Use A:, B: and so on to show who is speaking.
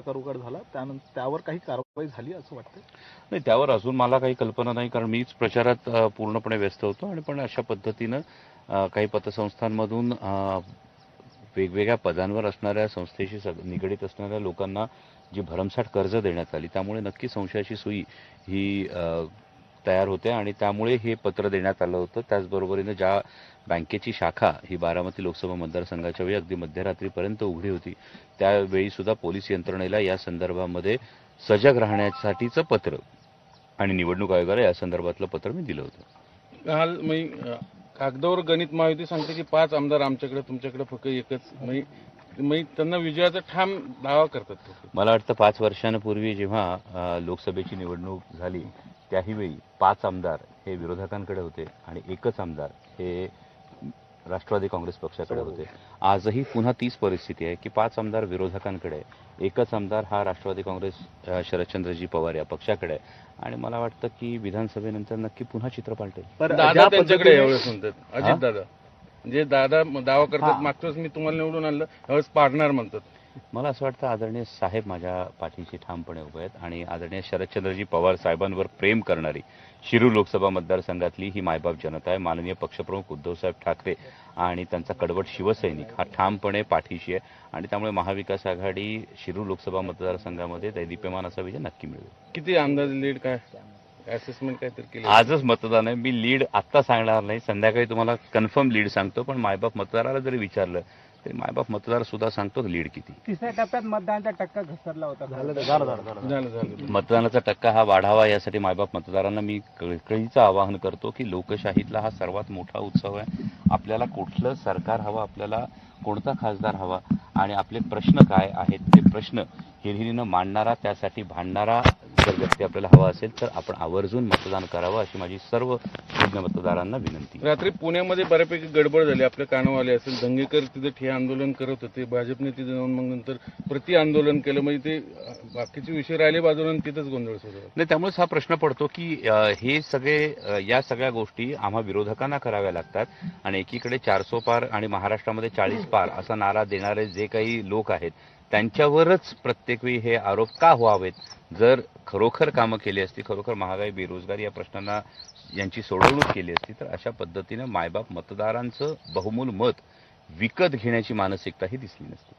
A: प्रकार उघड झाला त्यानंतर त्यावर काही कारवाई झाली असं वाटतं
B: नाही त्यावर अजून मला काही कल्पना नाही कारण मीच प्रचारात पूर्णपणे व्यस्त होतो आणि पण अशा पद्धतीनं काही पतसंस्थांमधून वेगवेगळ्या पदांवर असणाऱ्या संस्थेशी सग- निगडीत असणाऱ्या लोकांना जी भरमसाठ कर्ज देण्यात आली त्यामुळे नक्की संशयाची सुई ही तयार होते आणि त्यामुळे हे पत्र देण्यात आलं होतं. त्याचबरोबरीनं ज्या बँकेची शाखा ही बारामती लोकसभा मतदारसंघाच्या वेळी अगदी मध्यरात्रीपर्यंत उघडी होती त्यावेळी सुद्धा पोलीस यंत्रणेला या संदर्भामध्ये सजग राहण्यासाठीचं पत्र आणि निवडणूक आयोगाला या संदर्भातलं पत्र मी दिलं होतं.
C: काल मी कागदावर गणित महायुती सांगते की पाच आमदार आमच्याकडे तुमच्याकडे फक्त एकच. मी त्यांना विजयाचा ठाम दावा करतात.
B: मला वाटतं पाच वर्षांपूर्वी जेव्हा लोकसभेची निवडणूक झाली त्याही वेळी पाच आमदार हे विरोधकांकडे होते आणि एकच आमदार हे राष्ट्रवादी काँग्रेस पक्षाकडे होते. आजही पुन्हा तीच परिस्थिती आहे की पाच आमदार विरोधकांकडे. एकच आमदार हा राष्ट्रवादी काँग्रेस शरदचंद्रजी पवार या पक्षाकडे. आहे. आणि मला वाटतं की विधानसभेनंतर नक्की पुन्हा चित्र पालटेल.
C: दादा अजित दादा. जे दादा दावा करतात वेळेस मी तुम्हाला निवडून आणलं यावेळेस पाडणार म्हणतात.
B: मला असं वाटतं आदरणीय साहेब माझ्या पाठीशी ठामपणे उभे आहेत आणि आदरणीय शरदचंद्रजी पवार साहेबांवर प्रेम करणारी शिरूर लोकसभा मतदारसंघातली ही मायबाप जनता आहे. माननीय पक्षप्रमुख उद्धवसाहेब ठाकरे आणि त्यांचा कडवट शिवसैनिक हा ठामपणे पाठीशी आहे. आणि त्यामुळे महाविकास आघाडी शिरूर लोकसभा मतदारसंघामध्ये दैदिप्यमान असा विजय नक्की मिळवेल
C: किती अंदाज लीड काय? असेसमेंट काहीतरी केलं
B: आजच मतदान आहे. मी लीड आत्ता सांगणार नाही. संध्याकाळी तुम्हाला कन्फर्म लीड सांगतो. पण मायबाप मतदाराला जरी विचारलं तरी मायबाप मतदार सुद्धा सांगतो लीड किती?
D: तिसऱ्या टप्प्यात मतदानाचा टक्का घसरला होता.
A: झालं झालं झालं झालं.
C: झालं झालं
B: मतदानाचा टक्का हा वाढावा यासाठी मायबाप मतदारांना मी कळकळीचं आवाहन करतो की लोकशाहीतला हा सर्वात मोठा उत्सव आहे. आपल्याला कुठलं सरकार हवं आपल्याला कोणता खासदार हवा आणि आपले प्रश्न काय आहेत ते प्रश्न हिरहिरीनं मांडणारा त्यासाठी भांडणारा जर व्यक्ती आपल्याला हवा असेल तर आपण आवर्जून मतदान करावं अशी माझी सर्व तज्ज्ञ मतदारांना विनंती.
C: रात्री पुण्यामध्ये बऱ्यापैकी गडबड झाली आपल्या कानावाले असेल दंगेकर तिथे ठिय्या आंदोलन करत होते भाजपने तिथे जाऊन मग नंतर प्रति आंदोलन केलं म्हणजे ते बाकीचे विषय राहिले बाजूला आणि तिथंच गोंधळ सुरू झाला.
B: नाही त्यामुळेच हा प्रश्न पडतो की अ, हे सगळे अ, या सगळ्या गोष्टी आम्हा विरोधकांना कराव्या लागतात आणि एकीकडे चारसो पार आणि महाराष्ट्रामध्ये चाळीस पार असा नारा देणारे जे काही लोक आहेत त्यांच्यावरच प्रत्येक वेळी हे आरोप का व्हावेत? जर खरोखर कामं केली असती खरोखर महागाई बेरोजगारी या प्रश्नांना यांची सोडवणूक केली असती तर अशा पद्धतीनं मायबाप मतदारांचं बहुमूल मत विकत घेण्याची मानसिकता ही दिसली नसती.